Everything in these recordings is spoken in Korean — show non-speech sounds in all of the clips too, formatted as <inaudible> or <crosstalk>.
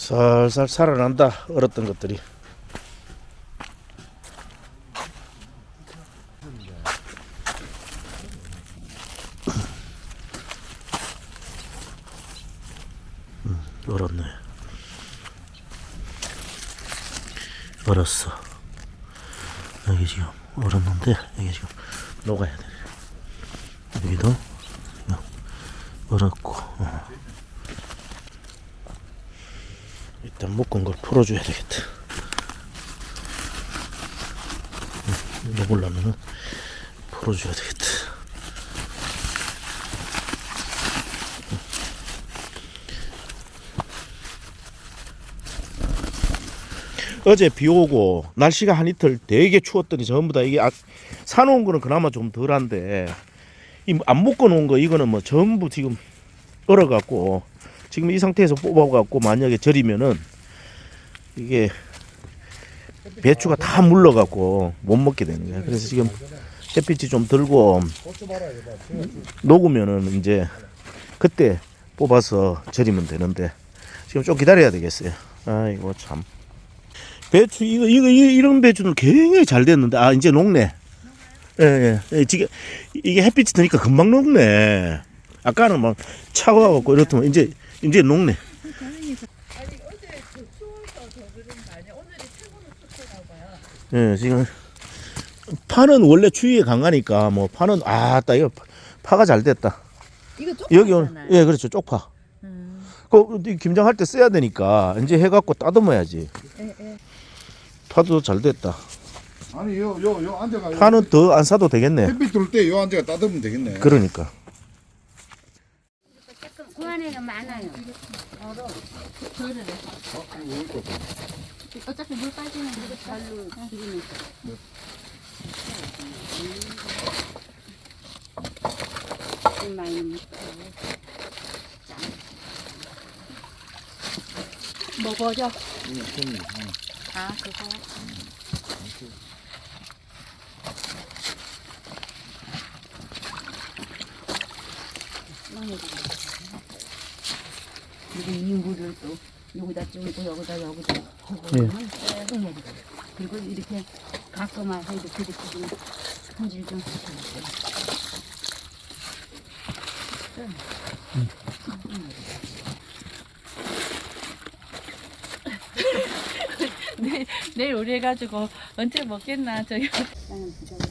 살살 살아난다 얼었던 것들이. 음, 얼었네. 얼었어. 여기 지금 얼었는데 여기 지금 녹아야 돼. 여기도 얼었고 어. 일단 묶은 걸 풀어줘야 되겠다. 응, 먹으려면은 풀어줘야 되겠다. 어제 비 오고 날씨가 한 이틀 되게 추웠더니 전부 다 이게 아, 사놓은 거는 그나마 좀 덜한데 이 안 묶어 놓은 거 이거는 뭐 전부 지금 얼어갖고 지금 이 상태에서 뽑아갖고 만약에 절이면은 이게 배추가 다 물러갖고 못 먹게 되는 거야. 그래서 지금 햇빛이 좀 들고 녹으면은 이제 그때 뽑아서 절이면 되는데 지금 좀 기다려야 되겠어요. 아이고 참. 배추 이거 이거 이- 이런 배추는 굉장히 잘 됐는데 아 이제 녹네. 예, 예, 예. 지금 이게 햇빛이 드니까 금방 녹네. 아까는 막 차가워갖고 이렇더만 이제 이제 녹네. 아니 어제 그 추워서 더 그런 거 아니야? 오늘이 최고로 춥더나 봐요. 예, 지금 파는 원래 추위에 강하니까 뭐 파는 아따 이거 파가 잘 됐다. 이거 쪽 여기 오늘 예 그렇죠 쪽파. 음. 그 김장할 때 써야 되니까 이제 해갖고 따듬어야지. 예, 예. 파도 잘 됐다. 아니 요 요 요 앉아가 파는 더 안 사도 되겠네. 햇빛 들을 때요 앉아가 따듬으면 되겠네. 그러니까. 그 안에는 많아요. 어차피 물 빠지는 거 잘로 기르니까. 좀 많이 먹고. 먹어줘. 아, 그거. 많이 그리고 이 물을 또 여기다 ጭ고 여기다 여기다 해보면 쭉 내리고 그리고 이렇게 가끔만 해도 그렇게 좀 손질 좀 시켜주세요. 내일 우리 해가지고 언제 먹겠나 저기. 나는 부자가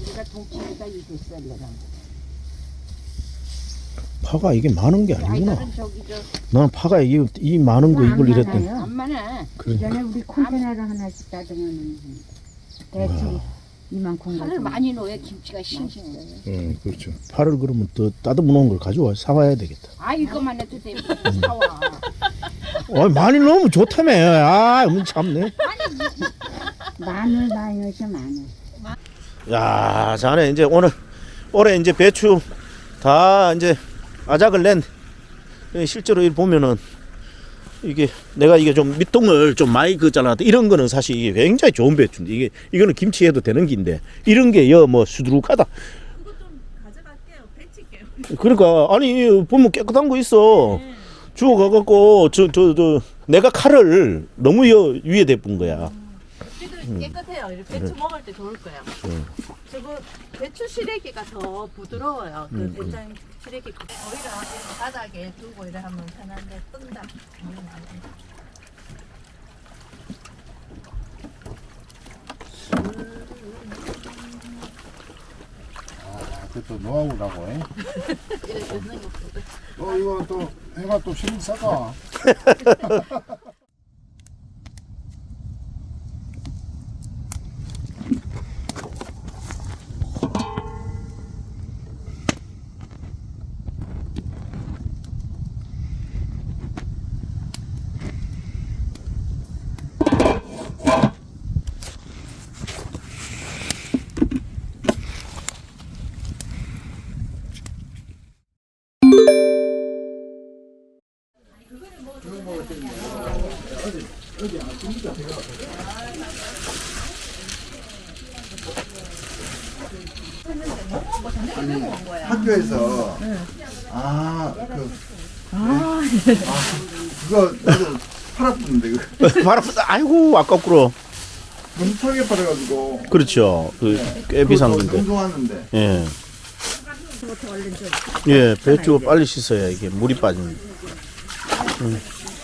우리가 동치니까 이게 있어 내가. 파가 이게 많은 게 아니구나. 나는 파가 이, 이 많은 거 이걸 이랬더니. 안 많아. 그래. 전에 우리 콘테너를 하나씩 따르면 대충 이만큼 파를. 많이 넣어야 김치가 싱싱해. 응, 그렇죠. 파를 그러면 더 따듬어 놓은 걸 가져와 사와야 되겠다. 아 이것만 해도 돼. 음. 사와. 어, 많이 넣으면 좋다며. 아, 음, 참네. 마늘 많이 넣으셔 마늘. 야, 자네 이제 오늘 올해 이제 배추 다 이제 아작을 낸 예, 실제로 이 보면은 이게 내가 이게 좀 밑동을 좀 많이 긋잖아. 이런 거는 사실 이게 굉장히 좋은 배추인데 이게 이거는 김치해도 되는 긴데 이런 게 여 뭐 수두룩하다. <laughs> 그러니까 아니 보면 깨끗한 거 있어. 주워 가갖고 저 저 저 내가 칼을 너무 여 위에 대뿐 거야. 지금 깨끗해요. 이렇게 배추 먹을 때 좋을 거예요. 저거 배추 시래기가 더 부드러워요. 그 음, 된장 시래기 그 오히려 바닥에 두고 이래 하면 편한데 뜬다. 아, 그또 노하우라고. 에? 어 <laughs> 이거 또 해가 또 힘이 싸 <laughs> 가. 학교에서 아그 그거 나도 팔았는데 그 바로 아이고 아깝구로. 너무 차게 팔아가지고 그렇죠. 그 꽤 비싼 건데. 운동하는데 예. 예, 배추 빨리 씻어야 이게 물이 빠집니다. 음.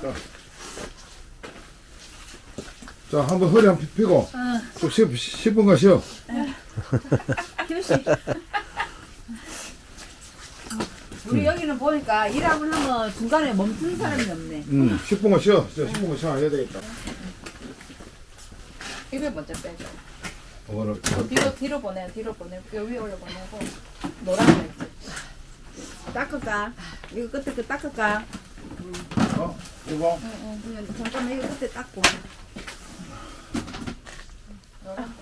자, 자 한번 허리 한번 펴고. 또 10, 10분간 쉬어 <laughs> 우리 여기는 보니까 일하고 하면 중간에 멈추는 사람이 없네. 음, 10분간 쉬어 자, 10분간 쉬어 해야 되겠다 이걸 먼저 빼줘. 그거를 뒤로 뒤로 보내, 뒤로 보내고 요 위에 올려 보내고 노란 거 있지. 닦을까? 이거 끝에 그 닦을까? 어? 이거 응, 응. 그냥 잠깐만 이거 끝에 닦고. 노란 거.